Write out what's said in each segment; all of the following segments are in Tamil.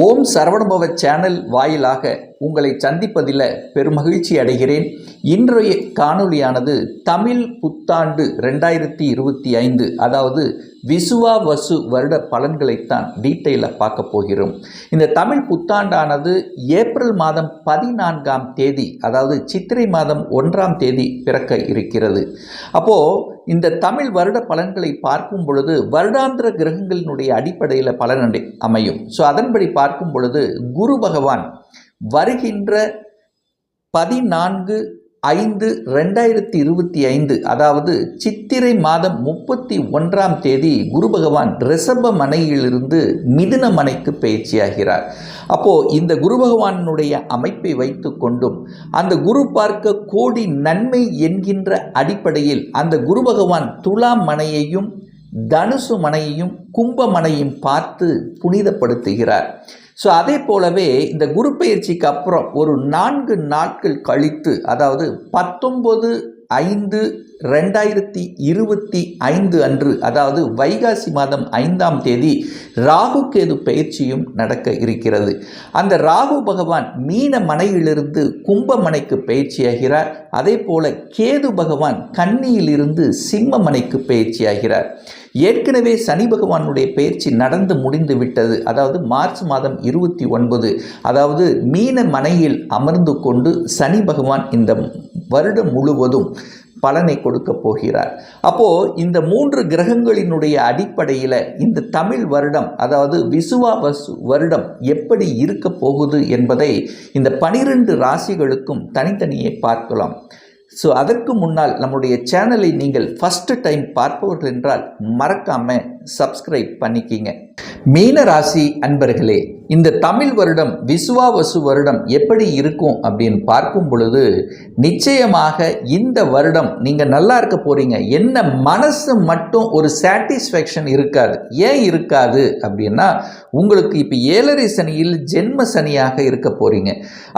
ஓம் சரவணுபவ சேனல் வாயிலாக உங்களை சந்திப்பதில் பெருமகிழ்ச்சி அடைகிறேன். இன்றைய காணொளியானது தமிழ் புத்தாண்டு ரெண்டாயிரத்தி இருபத்தி ஐந்து அதாவது விசுவா வசு வருட பலன்களைத்தான் டீட்டெயிலாக பார்க்க போகிறோம். இந்த தமிழ் புத்தாண்டானது ஏப்ரல் மாதம் பதினான்காம் தேதி அதாவது சித்திரை மாதம் ஒன்றாம் தேதி பிறக்க இருக்கிறது. அப்போது இந்த தமிழ் வருட பலன்களை பார்க்கும் பொழுது வருடாந்திர கிரகங்களினுடைய அடிப்படையில் பலன் அமையும். ஸோ அதன்படி பார்க்கும் பொழுது குரு பகவான் வருகின்ற பதினான்கு ஐந்து ரெண்டாயிரத்தி இருபத்தி ஐந்து அதாவது சித்திரை மாதம் முப்பத்தி ஒன்றாம் தேதி குரு பகவான் ரிஷப மனையிலிருந்து மிதுன மனைக்கு பயிற்சியாகிறார். அப்போ இந்த குரு பகவானுடைய அமைப்பை வைத்து கொண்டும் அந்த குரு பார்க்க கோடி நன்மை என்கின்ற அடிப்படையில் அந்த குரு பகவான் துலாம் மனையையும் தனுசு மனையையும் கும்ப மனையும் பார்த்து புனிதப்படுத்துகிறார். ஸோ அதே போலவே இந்த குரு பயிற்சிக்கு அப்புறம் ஒரு நான்கு நாட்கள் கழித்து அதாவது பத்தொம்பது ஐந்து ரெண்டாயிரத்தி இருபத்தி ஐந்து அன்று அதாவது வைகாசி மாதம் ஐந்தாம் தேதி ராகு கேது பயிற்சியும் நடக்க இருக்கிறது. அந்த ராகு பகவான் மீன மனையிலிருந்து கும்பமனைக்கு பயிற்சியாகிறார். அதே போல கேது பகவான் கன்னியிலிருந்து சிம்ம மனைக்கு பயிற்சியாகிறார். ஏற்கனவே சனி பகவானுடைய பயிற்சி நடந்து முடிந்து விட்டது. அதாவது மார்ச் மாதம் இருபத்தி ஒன்பது அதாவது மீன மனையில் அமர்ந்து கொண்டு சனி பகவான் இந்த வருடம் முழுவதும் பலனை கொடுக்க போகிறார். அப்போ இந்த மூன்று கிரகங்களினுடைய அடிப்படையில் இந்த தமிழ் வருடம் அதாவது விசுவாவசு வருடம் எப்படி இருக்க போகுது என்பதை இந்த பனிரெண்டு ராசிகளுக்கும் தனித்தனியே பார்க்கலாம். ஸோ அதற்கு முன்னால் நம்முடைய சேனலை நீங்கள் ஃபஸ்ட்டு டைம் பார்ப்பவர்கள் என்றால் மறக்காமல் சப்ஸ்கிரைப் பண்ணிக்கிங்க. மீன ராசி அன்பர்களே இந்த தமிழ் வருடம் விசுவாவசு வருடம் எப்படி இருக்கும் அப்படின்னு பார்க்கும் பொழுது நிச்சயமாக இந்த வருடம் நீங்கள் நல்லா இருக்க போறீங்க. என்ன மனசு மட்டும் ஒரு சாட்டிஸ்ஃபேக்ஷன் இருக்காது. ஏன் இருக்காது அப்படின்னா உங்களுக்கு இப்போ ஏழரை சனியில் ஜென்ம சனியாக இருக்க போறீங்க.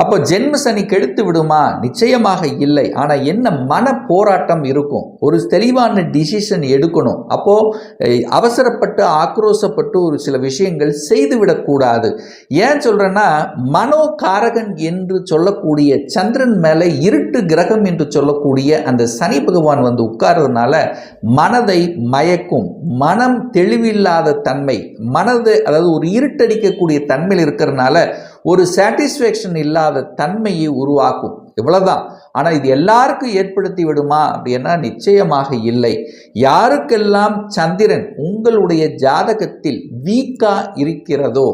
அப்போ ஜென்ம சனி கெடுத்து விடுமா? நிச்சயமாக இல்லை. ஆனால் என்ன மன போராட்டம் இருக்கும்? ஒரு தெளிவான டிசிஷன் எடுக்கணும். அப்போ அவசர அவசரப்பட்டு ஆக்ரோசப்பட்டு ஒரு சில விஷயங்கள் செய்துவிடக்கூடாது. ஏன் சொல்கிறேன்னா மனோகாரகன் என்று சொல்லக்கூடிய சந்திரன் மேலே இருட்டு கிரகம் என்று சொல்லக்கூடிய அந்த சனி பகவான் வந்து உட்கார்றதுனால மனதை மயக்கும். மனம் தெளிவில்லாத தன்மை மனது அதாவது ஒரு இருட்டடிக்கக்கூடிய தன்மையில் இருக்கிறதுனால ஒரு சாட்டிஸ்ஃபேக்ஷன் இல்லாத தன்மையை உருவாக்கும். இவ்வளவுதான். ஆனால் இது எல்லாருக்கும் ஏற்படுத்தி விடுமா? அப்படின்னா நிச்சயமாக இல்லை. யாருக்கெல்லாம் சந்திரன் உங்களுடைய ஜாதகத்தில் வீக்கா இருக்கிறதோ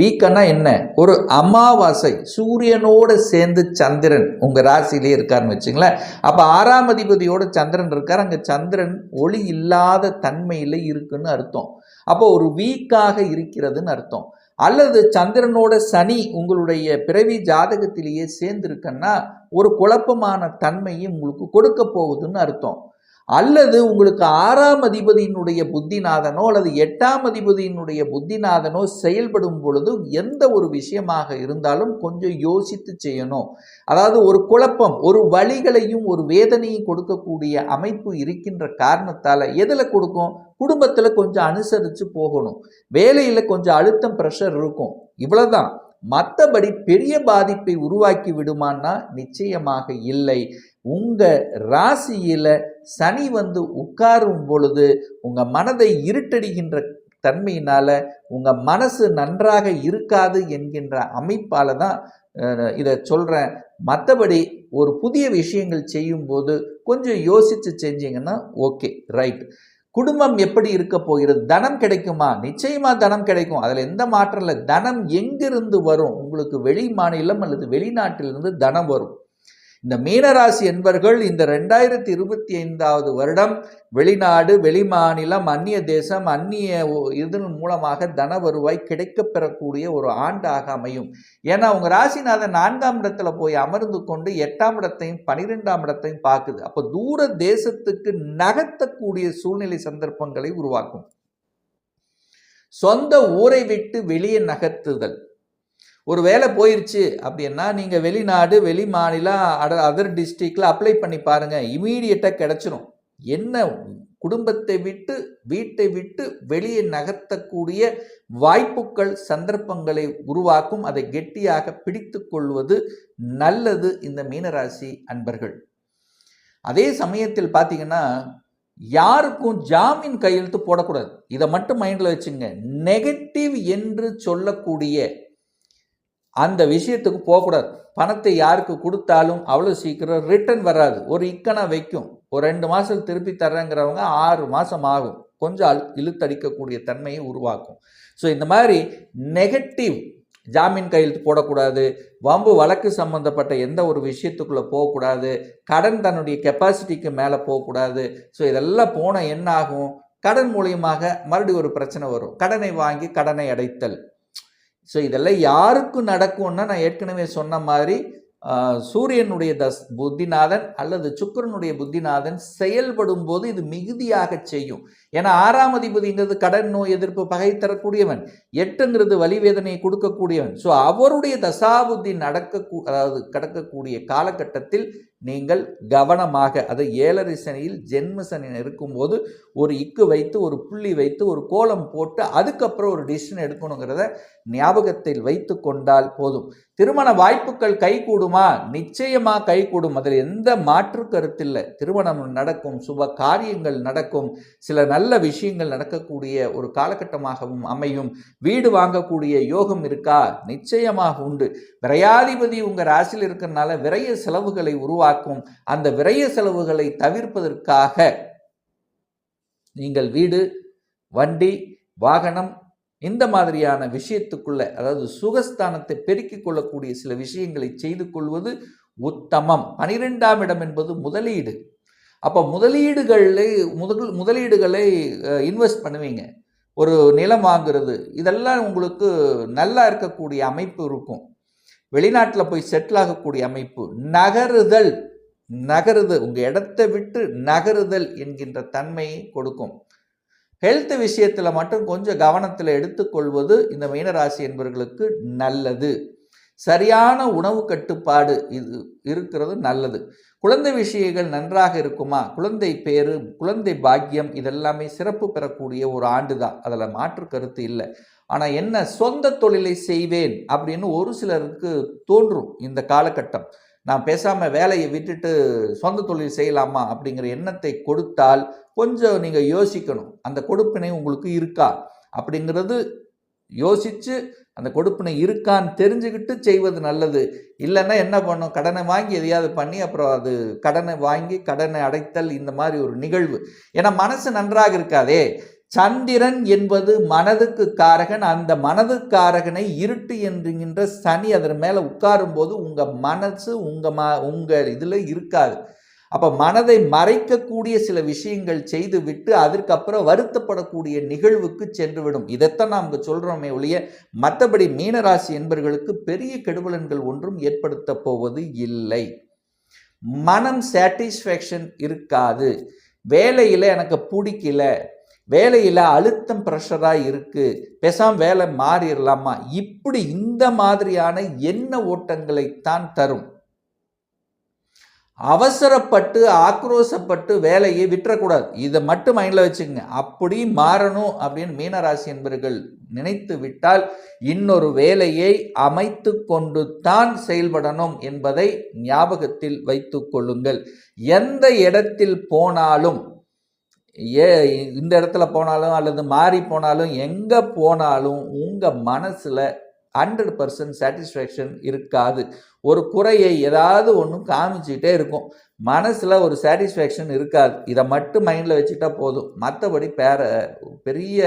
வீக்கன்னா என்ன? ஒரு அமாவாசை சூரியனோடு சேர்ந்து சந்திரன் உங்கள் ராசியிலே இருக்காருன்னு வச்சுங்களேன். அப்போ ஆறாம் அதிபதியோட சந்திரன் இருக்கார். அங்கே சந்திரன் ஒளி இல்லாத தன்மையில் இருக்குன்னு அர்த்தம். அப்போ ஒரு வீக்காக இருக்கிறதுன்னு அர்த்தம். அல்லது சந்திரனோட சனி உங்களுடைய பிறவி ஜாதகத்திலேயே சேர்ந்துருக்கன்னா ஒரு குழப்பமான தன்மையை உங்களுக்கு கொடுக்க போகுதுன்னு அர்த்தம். அல்லது உங்களுக்கு ஆறாம் அதிபதியினுடைய புத்திநாதனோ அல்லது எட்டாம் அதிபதியினுடைய புத்திநாதனோ செயல்படும் பொழுது எந்த ஒரு விஷயமாக இருந்தாலும் கொஞ்சம் யோசித்து செய்யணும். அதாவது ஒரு குழப்பம் ஒரு வழிகளையும் ஒரு வேதனையும் கொடுக்கக்கூடிய அமைப்பு இருக்கின்ற காரணத்தால் எதில் கொடுக்கும்? குடும்பத்தில் கொஞ்சம் அனுசரித்து போகணும். வேலையில் கொஞ்சம் அழுத்தம் ப்ரெஷர் இருக்கும். இவ்வளோதான் மற்றபடி பெரிய பாதிப்பை உருவாக்கி விடுமான்னா நிச்சயமாக இல்லை. உங்கள் ராசியில் சனி வந்து உட்காரும் பொழுது உங்கள் மனதை இருட்டடிகின்ற தன்மையினால் உங்கள் மனசு நன்றாக இருக்காது என்கின்ற அமைப்பால் தான் இதை சொல்கிறேன் மற்றபடி ஒரு புதிய விஷயங்கள் செய்யும்போது கொஞ்சம் யோசித்து செஞ்சீங்கன்னா ஓகே ரைட். குடும்பம் எப்படி இருக்க போகிறது? தனம் கிடைக்குமா? நிச்சயமா தனம் கிடைக்கும். அதில் எந்த மாற்றம் இல்லை தனம் எங்கிருந்து வரும்? உங்களுக்கு வெளி மாநிலம் அல்லது வெளிநாட்டிலிருந்து தனம் வரும். இந்த மீனராசி என்பர்கள் இந்த ரெண்டாயிரத்தி இருபத்தி ஐந்தாவது வருடம் வெளிநாடு வெளிமாநிலம் அந்நிய தேசம் அந்நிய இதன் மூலமாக தன வருவாய் கிடைக்கப் பெறக்கூடிய ஒரு ஆண்டாக அமையும். ஏன்னா உங்கள் ராசிநாதன் நான்காம் இடத்துல போய் அமர்ந்து கொண்டு எட்டாம் இடத்தையும் பனிரெண்டாம் இடத்தையும் பார்க்குது. அப்போ தூர தேசத்துக்கு நகர்த்தக்கூடிய சூழ்நிலை சந்தர்ப்பங்களை உருவாக்கும். சொந்த ஊரை விட்டு வெளியே நகர்த்துதல். ஒரு வேலை போயிடுச்சு அப்படின்னா நீங்கள் வெளிநாடு வெளி மாநிலம் அட அதர் டிஸ்ட்ரிக்டில் அப்ளை பண்ணி பாருங்கள் இமீடியட்டாக கிடச்சிரும். என்ன? குடும்பத்தை விட்டு வீட்டை விட்டு வெளியே நகர்த்தக்கூடிய வாய்ப்புகள் சந்தர்ப்பங்களை உருவாக்கும் அதை கெட்டியாக பிடித்து கொள்வது நல்லது இந்த மீனராசி அன்பர்கள். அதே சமயத்தில் பார்த்தீங்கன்னா யாருக்கும் ஜாமீன் கையெழுத்து போடக்கூடாது. இதை மட்டும் மைண்டில் வச்சுங்க. நெகட்டிவ் என்று சொல்லக்கூடிய அந்த விஷயத்துக்கு போகக்கூடாது. பணத்தை யாருக்கு கொடுத்தாலும் அவ்வளோ சீக்கிரம் ரிட்டர்ன் வராது. ஒரு இக்கனை வைக்கும். ஒரு ரெண்டு மாதம் திருப்பி தர்றேங்கிறவங்க ஆறு மாதம் ஆகும். கொஞ்சம் அழு இழுத்தடிக்கக்கூடிய தன்மையை உருவாக்கும். ஸோ இந்த மாதிரி நெகட்டிவ் ஜாமீன் கையெழுத்து போடக்கூடாது. வம்பு வழக்கு சம்பந்தப்பட்ட எந்த ஒரு விஷயத்துக்குள்ளே போகக்கூடாது. கடன் தன்னுடைய கெப்பாசிட்டிக்கு மேலே போகக்கூடாது. ஸோ இதெல்லாம் போனால் என்ன ஆகும் கடன் மூலியமாக மறுபடியும் ஒரு பிரச்சனை வரும். கடனை வாங்கி கடனை அடைத்தல். ஸோ இதெல்லாம் யாருக்கும் நடக்கும்னா நான் ஏற்கனவே சொன்ன மாதிரி சூரியனுடைய தஸ் புத்திநாதன் அல்லது சுக்கிரனுடைய புத்திநாதன் செயல்படும் போது இது மிகுதியாக செய்யும். ஏன்னா ஆறாம் அதிபதிங்கிறது கடன் நோய் எதிர்ப்பு பகை தரக்கூடியவன். எட்டுங்கிறது வலிவேதனையை கொடுக்கக்கூடியவன். ஸோ அவருடைய தசாபுத்தி நடக்க அதாவது கடக்கக்கூடிய காலகட்டத்தில் நீங்கள் கவனமாக அது ஏழரை சனியில் ஜென்ம சனி இருக்கும்போது ஒரு இக்கு வைத்து ஒரு புள்ளி வைத்து ஒரு கோலம் போட்டு அதுக்கப்புறம் ஒரு டிசிஷன் எடுக்கணுங்கிறத ஞாபகத்தில் வைத்து கொண்டால் போதும். திருமண வாய்ப்புகள் கைகூடுமா நிச்சயமாக கைகூடும் அதில் எந்த மாற்று கருத்தில்லை. திருமணம் நடக்கும் சுப காரியங்கள் நடக்கும். சில நல்ல விஷயங்கள் நடக்கக்கூடிய ஒரு காலகட்டமாகவும் அமையும். வீடு வாங்கக்கூடிய யோகம் இருக்கா? நிச்சயமாக உண்டு. விரையாதிபதி உங்கள் ராசியில் இருக்கிறனால விரைய செலவுகளை உருவாக்கும் அந்த விரய செலவுகளை தவிர்ப்பதற்காக நீங்கள் வீடு வண்டி வாகனம் இந்த மாதிரியான விஷயத்துக்குள்ள அதாவது சுகஸ்தானத்தை பெருக்கிக் கொள்ளக்கூடிய சில விஷயங்களை செய்து கொள்வது உத்தமம். பனிரெண்டாம் இடம் என்பது முதலீடு. அப்போ முதலீடுகளை முதல் முதலீடுகளை இன்வெஸ்ட் பண்ணுவீங்க. ஒரு நிலம் வாங்குறது இதெல்லாம் உங்களுக்கு நல்லா இருக்கக்கூடிய அமைப்பு இருக்கும். வெளிநாட்டில் போய் செட்டில் ஆகக்கூடிய அமைப்பு நகருதல். நகருது உங்கள் இடத்தை விட்டு நகருதல் என்கின்ற தன்மையை கொடுக்கும். ஹெல்த் விஷயத்தில் மட்டும் கொஞ்சம் கவனத்தில் எடுத்துக்கொள்வது இந்த மீனராசி என்பவர்களுக்கு நல்லது. சரியான உணவு கட்டுப்பாடு இது இருக்கிறது நல்லது. குழந்தை விஷயங்கள் நன்றாக இருக்குமா? குழந்தை பேரு குழந்தை பாக்கியம் இதெல்லாமே சிறப்பு பெறக்கூடிய ஒரு ஆண்டு தான் அதில் மாற்று கருத்து இல்லை. ஆனால் என்ன சொந்த தொழிலை செய்வேன் அப்படின்னு ஒரு சிலருக்கு தோன்றும் இந்த காலகட்டம். நான் பேசாமல் வேலையை விட்டுட்டு சொந்த தொழில் செய்யலாமா அப்படிங்கிற எண்ணத்தை கொடுத்தால் கொஞ்சம் நீங்கள் யோசிக்கணும். அந்த கொடுப்பினை உங்களுக்கு இருக்கா? அப்படிங்கிறது யோசித்து அந்த கொடுப்பினை இருக்கான்னு தெரிஞ்சுக்கிட்டு செய்வது நல்லது. இல்லைன்னா என்ன பண்ணும்? கடனை வாங்கி எதையாவது பண்ணி அப்புறம் அது கடனை வாங்கி கடனை அடைத்தல் இந்த மாதிரி ஒரு நிகழ்வு. ஏன்னா மனசு நன்றாக இருக்காதே. சந்திரன் என்பது மனதுக்கு காரகன். அந்த மனதுக்காரகனை இருட்டு என்கின்ற சனி அதன் மேலே உட்காரும் போது உங்கள் மனசு உங்கள் ம உங்கள் இதில் இருக்காது. அப்போ மனதை மறைக்கக்கூடிய சில விஷயங்கள் செய்து விட்டு அதற்கப்புறம் வருத்தப்படக்கூடிய நிகழ்வுக்கு சென்றுவிடும். இதைத்தான் நாம் இங்கே சொல்கிறோமே ஒழிய மற்றபடி மீனராசி என்பர்களுக்கு பெரிய கெடுபலன்கள் ஒன்றும் ஏற்படுத்த போவது இல்லை. மனம் சாட்டிஸ்ஃபேக்ஷன் இருக்காது. வேலையில் எனக்கு பிடிக்கல வேலையில் அழுத்தம் ப்ரெஷராக இருக்குது பேசாம வேலை மாறிடலாமா இப்படி இந்த மாதிரியான எண்ண ஓட்டங்களைத்தான் தரும். அவசரப்பட்டு ஆக்ரோசப்பட்டு வேலையை விட்டுறக்கூடாது. இதை மட்டும் மைண்டில் வச்சுக்கங்க. அப்படி மாறணும் அப்படின்னு மீனராசி என்பவர்கள் நினைத்து விட்டால் இன்னொரு வேலையை அமைத்து கொண்டு தான் செயல்படணும் என்பதை ஞாபகத்தில் வைத்து கொள்ளுங்கள். எந்த இடத்தில் போனாலும் ஏ இந்த இடத்துல போனாலும் அல்லது மாறி போனாலும் எங்கே போனாலும் உங்கள் மனசில் ஹண்ட்ரட் பர்சன்ட் சாட்டிஸ்ஃபேக்ஷன் இருக்காது. ஒரு குறையை ஏதாவது ஒன்றும் காமிச்சிக்கிட்டே இருக்கும். மனசில் ஒரு சாட்டிஸ்ஃபேக்ஷன் இருக்காது. இதை மட்டும் மைண்டில் வச்சுட்டா போதும். மற்றபடி பேர பெரிய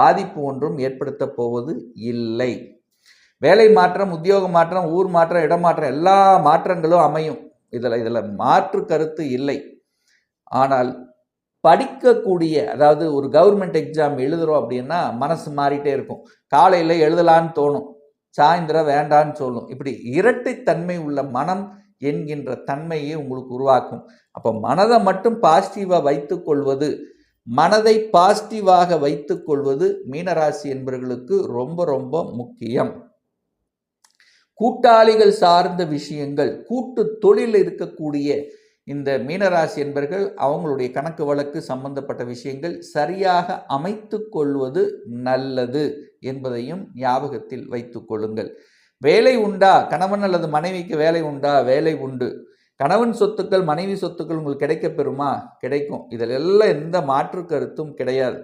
பாதிப்பு ஒன்றும் ஏற்படுத்த போவது இல்லை. வேலை மாற்றம் உத்தியோக மாற்றம் ஊர் மாற்றம் இடமாற்றம் எல்லா மாற்றங்களும் அமையும். இதில் இதில் மாற்று கருத்து இல்லை. ஆனால் படிக்கக்கூடிய அதாவது ஒரு கவர்மெண்ட் எக்ஸாம் எழுதுகிறோம் அப்படின்னா மனசு மாறிட்டே இருக்கும். காலையில் எழுதலான்னு தோணும். சாயந்தரம் வேண்டான்னு சொல்லும். இப்படி இரட்டைத்தன்மை உள்ள மனம் என்கின்ற தன்மையை உங்களுக்கு உருவாக்கும். அப்போ மனதை மட்டும் பாசிட்டிவாக வைத்துக்கொள்வது மனதை பாசிட்டிவாக வைத்துக்கொள்வது மீனராசி என்பவர்களுக்கு ரொம்ப ரொம்ப முக்கியம். கூட்டாளிகள் சார்ந்த விஷயங்கள் கூட்டு தொழில் இருக்கக்கூடிய இந்த மீனராசி என்பர்கள் அவங்களுடைய கணக்கு வழக்கு சம்பந்தப்பட்ட விஷயங்கள் சரியாக அமைத்து கொள்வது நல்லது என்பதையும் ஞாபகத்தில் வைத்து கொள்ளுங்கள். வேலை உண்டா? கணவன் அல்லது மனைவிக்கு வேலை உண்டா? வேலை உண்டு. கணவன் சொத்துக்கள் மனைவி சொத்துக்கள் உங்களுக்கு கிடைக்க பெறுமா கிடைக்கும். இதில் எல்லாம் எந்த மாற்று கருத்தும் கிடையாது.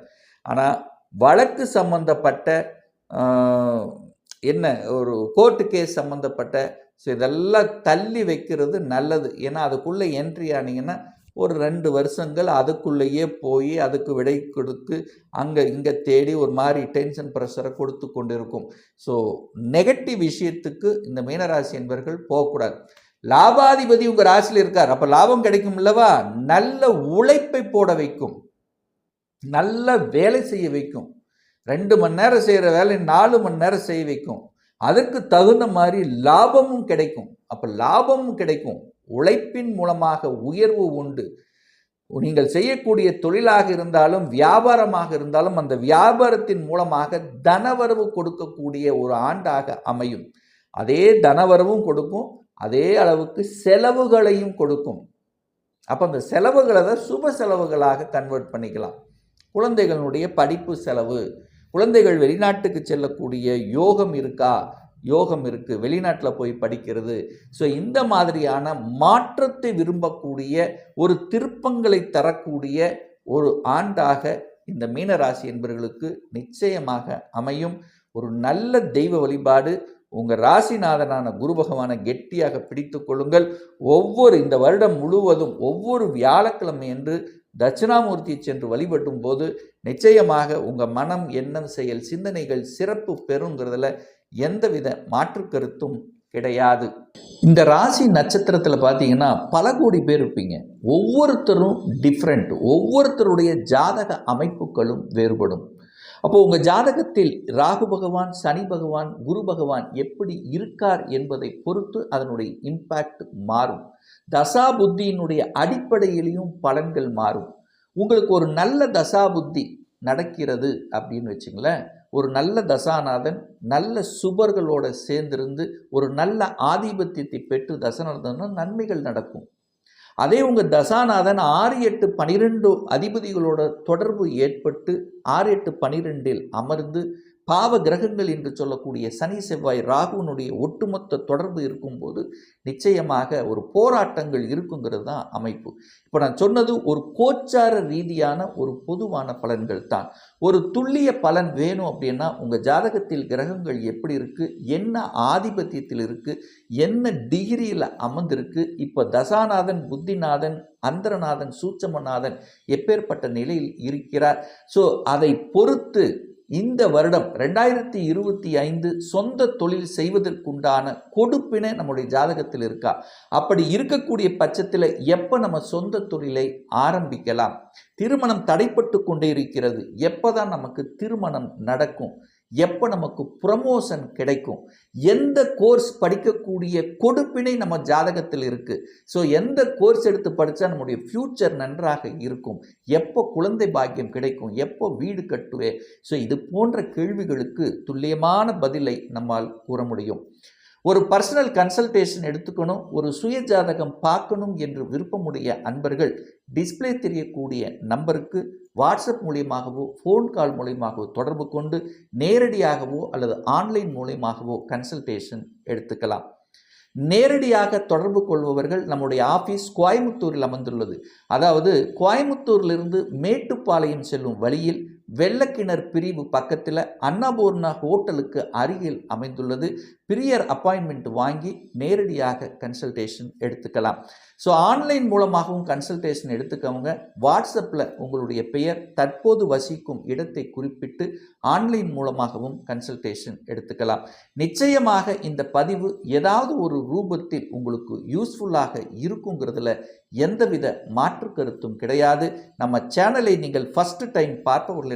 ஆனால் வழக்கு சம்பந்தப்பட்ட என்ன? ஒரு கோர்ட்டு கேஸ் சம்மந்தப்பட்ட ஸோ இதெல்லாம் தள்ளி வைக்கிறது நல்லது. ஏன்னா அதுக்குள்ளே என்ட்ரி ஆனீங்கன்னா ஒரு ரெண்டு வருஷங்கள் அதுக்குள்ளேயே போய் அதுக்கு விடை கொடுத்து அங்கே இங்கே தேடி ஒரு மாதிரி டென்ஷன் ப்ரெஷரை கொடுத்து கொண்டு இருக்கும் ஸோ நெகட்டிவ் விஷயத்துக்கு இந்த மீனராசி என்பவர்கள் போகக்கூடாது. லாபாதிபதி உங்கள் ராசியில் இருக்கார். அப்போ லாபம் கிடைக்கும் இல்லவா நல்ல உழைப்பை போட வைக்கும். நல்ல வேலை செய்ய வைக்கும். ரெண்டு மணி நேரம் செய்கிற வேலை நாலு மணி நேரம் செய்ய வைக்கும். அதற்கு தகுந்த மாதிரி லாபமும் கிடைக்கும். அப்போ லாபமும் கிடைக்கும். உழைப்பின் மூலமாக உயர்வு உண்டு. நீங்கள் செய்யக்கூடிய தொழிலாக இருந்தாலும் வியாபாரமாக இருந்தாலும் அந்த வியாபாரத்தின் மூலமாக தனவரவு கொடுக்கக்கூடிய ஒரு ஆண்டாக அமையும். அதே தனவரவும் கொடுக்கும். அதே அளவுக்கு செலவுகளையும் கொடுக்கும். அப்போ அந்த செலவுகளை தான் சுப செலவுகளாக கன்வெர்ட் பண்ணிக்கலாம். குழந்தைகளுடைய படிப்பு செலவு குழந்தைகள் வெளிநாட்டுக்கு செல்லக்கூடிய யோகம் இருக்கா? யோகம் இருக்குது வெளிநாட்டில் போய் படிக்கிறது. ஸோ இந்த மாதிரியான மாற்றத்தை விரும்பக்கூடிய ஒரு திருப்பங்களை தரக்கூடிய ஒரு ஆண்டாக இந்த மீனராசி என்பவர்களுக்கு நிச்சயமாக அமையும். ஒரு நல்ல தெய்வ வழிபாடு உங்கள் ராசிநாதனான குரு பகவானை கெட்டியாக பிடித்து கொள்ளுங்கள். ஒவ்வொரு இந்த வருடம் முழுவதும் ஒவ்வொரு வியாழக்கிழமை என்று தட்சிணாமூர்த்தியை சென்று வழிபட்டும் போது நிச்சயமாக உங்கள் மனம் எண்ணம் செயல் சிந்தனைகள் சிறப்பு பெறுங்கிறதுல எந்தவித மாற்று கருத்தும் கிடையாது. இந்த ராசி நட்சத்திரத்தில் பார்த்தீங்கன்னா பல கோடி பேர் இருப்பீங்க. ஒவ்வொருத்தரும் டிஃப்ரெண்ட் ஒவ்வொருத்தருடைய ஜாதக அமைப்புகளும் வேறுபடும். அப்போ உங்கள் ஜாதகத்தில் ராகு பகவான் சனி பகவான் குரு பகவான் எப்படி இருக்கார் என்பதை பொறுத்து அதனுடைய இம்பேக்ட் மாறும். தசா புத்தியினுடைய அடிப்படையிலையும் பலன்கள் மாறும். உங்களுக்கு ஒரு நல்ல தசா புத்தி நடக்கிறது அப்படின்னு வச்சுங்களேன் ஒரு நல்ல தசாநாதன் நல்ல சுபர்களோட சேர்ந்திருந்து ஒரு நல்ல ஆதிபத்தியத்தை பெற்று தசநாதன்னா நன்மைகள் நடக்கும். அதே உங்கள் தசாநாதன் ஆறு எட்டு பனிரெண்டு அதிபதிகளோட தொடர்பு ஏற்பட்டு ஆறு எட்டு பனிரெண்டில் அமர்ந்து பாவ கிரகங்கள் என்று சொல்லக்கூடிய சனி செவ்வாய் ராகுனுடைய ஒட்டுமொத்த தொடர்பு இருக்கும்போது நிச்சயமாக ஒரு போராட்டங்கள் இருக்குங்கிறது தான் அமைப்பு. இப்போ நான் சொன்னது ஒரு கோச்சார ரீதியான ஒரு பொதுவான பலன்கள் தான். ஒரு துல்லிய பலன் வேணும் அப்படின்னா உங்கள் ஜாதகத்தில் கிரகங்கள் எப்படி இருக்குது என்ன ஆதிபத்தியத்தில் இருக்குது என்ன டிகிரியில் அமர்ந்திருக்கு இப்போ தசாநாதன் புத்திநாதன் அந்தரநாதன் சூட்சமநாதன் எப்பேற்பட்ட நிலையில் இருக்கிறார். ஸோ அதை பொறுத்து இந்த வருடம் ரெண்டாயிரத்தி இருபத்தி ஐந்து சொந்த தொழில் செய்வதற்குண்டான கொடுப்பினை நம்முடைய ஜாதகத்தில் இருக்கா? அப்படி இருக்கக்கூடிய பட்சத்தில் எப்போ நம்ம சொந்த தொழிலை ஆரம்பிக்கலாம்? திருமணம் தடைப்பட்டு கொண்டே இருக்கிறது. எப்போ தான் நமக்கு திருமணம் நடக்கும்? எப்போ நமக்கு ப்ரமோஷன் கிடைக்கும்? எந்த கோர்ஸ் படிக்கக்கூடிய கொடுப்பினை நம்ம ஜாதகத்தில் இருக்குது ஸோ எந்த கோர்ஸ் எடுத்து படித்தா நம்முடைய ஃப்யூச்சர் நன்றாக இருக்கும்? எப்போ குழந்தை பாக்கியம் கிடைக்கும்? எப்போ வீடு கட்டுவே? ஸோ இது போன்ற கேள்விகளுக்கு துல்லியமான பதிலை நம்மால் கூற முடியும். ஒரு பர்சனல் கன்சல்டேஷன் எடுத்துக்கணும். ஒரு சுய ஜாதகம் பார்க்கணும் என்று விருப்பமுடைய அன்பர்கள் டிஸ்ப்ளே தெரியக்கூடிய நம்பருக்கு வாட்ஸ்அப் மூலியமாகவோ ஃபோன் கால் மூலியமாகவோ தொடர்பு கொண்டு நேரடியாகவோ அல்லது ஆன்லைன் மூலியமாகவோ கன்சல்டேஷன் எடுத்துக்கலாம். நேரடியாக தொடர்பு கொள்பவர்கள் நம்முடைய ஆஃபீஸ் கோயமுத்தூரில் அமர்ந்துள்ளது அதாவது கோயமுத்தூரிலிருந்து மேட்டுப்பாளையம் செல்லும் வழியில் வெள்ளக்கிணர் பிரிவு பக்கத்தில் அன்னபூர்ணா ஹோட்டலுக்கு அருகில் அமைந்துள்ளது. பிரியர் அப்பாயின்மெண்ட் வாங்கி நேரடியாக கன்சல்டேஷன் எடுத்துக்கலாம். ஸோ ஆன்லைன் மூலமாகவும் கன்சல்டேஷன் எடுத்துக்கவங்க வாட்ஸ்அப்பில் உங்களுடைய பெயர் தற்போது வசிக்கும் இடத்தை குறிப்பிட்டு ஆன்லைன் மூலமாகவும் கன்சல்டேஷன் எடுத்துக்கலாம். நிச்சயமாக இந்த பதிவு ஏதாவது ஒரு ரூபத்தில் உங்களுக்கு யூஸ்ஃபுல்லாக இருக்குங்கிறதுல எந்தவித மாற்று கருத்தும் கிடையாது. நம்ம சேனலை நீங்கள் ஃபஸ்ட்டு டைம் பார்ப்பவர்கள்